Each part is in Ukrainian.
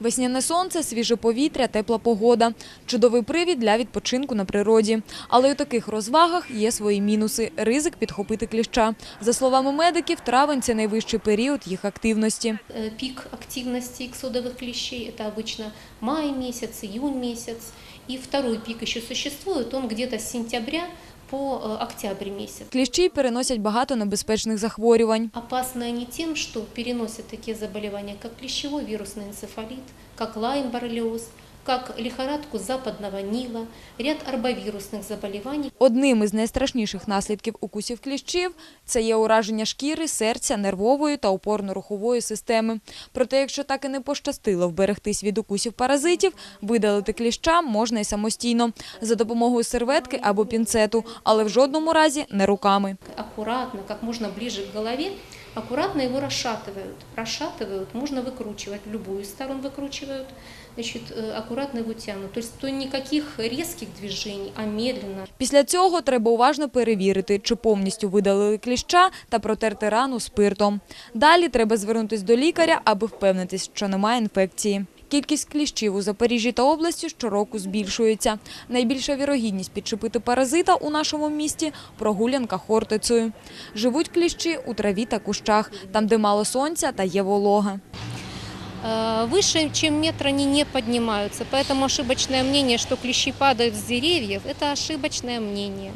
Весняне сонце, свіже повітря, тепла погода. Чудовий привід для відпочинку на природі. Але й у таких розвагах є свої мінуси. Ризик підхопити кліща. За словами медиків, травень – це найвищий період їх активності. Э, Пик активности иксодовых клещей – это обычно май месяц, июнь месяц. И второй пик еще существует, он где-то с сентября по э, октябрь месяц. Кліщі переносять багато небезпечних захворювань. Опасны они тем, что переносят такие заболевания, как клещевой вирусный энцефалит, как лайм-боррелиоз, как лихорадку западного Нила, ряд арбовирусных заболеваний. Одним із найстрашніших наслідків укусів кліщів – це є ураження шкіри, серця, нервової та опорно-рухової системи. Проте, якщо так і не пощастило вберегтись від укусів паразитів, видалити кліща можна й самостійно – за допомогою серветки або пінцету, але в жодному разі не руками. Аккуратно, как можно ближе к голове, аккуратно его расшатывают. Расшатывают, можно выкручивать, в любую сторону выкручивают, значит, э, аккуратно его тянут. То есть то никаких резких движений, а медленно. Після цього треба уважно перевірити, чи повністю видалили кліща та протерти рану спиртом. Далі треба звернутися до лікаря, аби впевнитись, що немає інфекції. Кількість кліщів у Запоріжжі та області щороку збільшується. Найбільша вірогідність підчепити паразита у нашому місті – прогулянка хортицею. Живуть кліщі у траві та кущах, там, де мало сонця та є волога. Э, Выше, чем метр они не поднимаются, поэтому ошибочное мнение, что клещи падают с деревьев, это ошибочное мнение.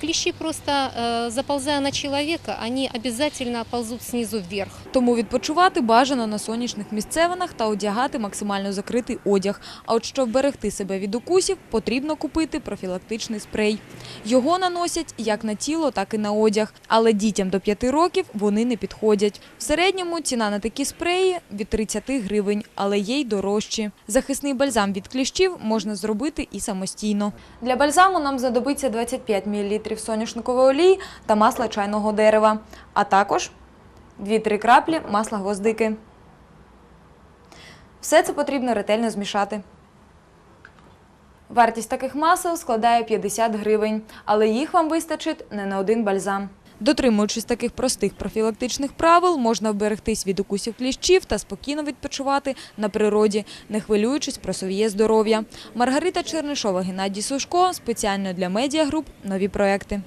Клещи просто, э, заползая на человека, они обязательно ползут снизу вверх. Тому відпочивати бажано на сонячних місцевинах та одягати максимально закритий одяг. А от щоб вберегти себе від укусів, потрібно купити профілактичний спрей. Його наносять як на тіло, так і на одяг. Але дітям до 5 років вони не підходять. В середньому ціна на такі спреї від 30 гривень, але є й дорожчі. Захисний бальзам від кліщів можна зробити і самостійно. Для бальзаму нам знадобиться 25 мл соняшникової олії та масла чайного дерева, а також 2-3 краплі масла гвоздики. Все це потрібно ретельно змішати. Вартість таких масел складає 50 гривень, але їх вам вистачить не на один бальзам. Дотримуючись таких простих профілактичних правил, можна вберегтись від укусів кліщів та спокійно відпочивати на природі, не хвилюючись про своє здоров'я. Маргарита Чернишова, Геннадій Сушко. Спеціально для медіагруп «Нові проекти».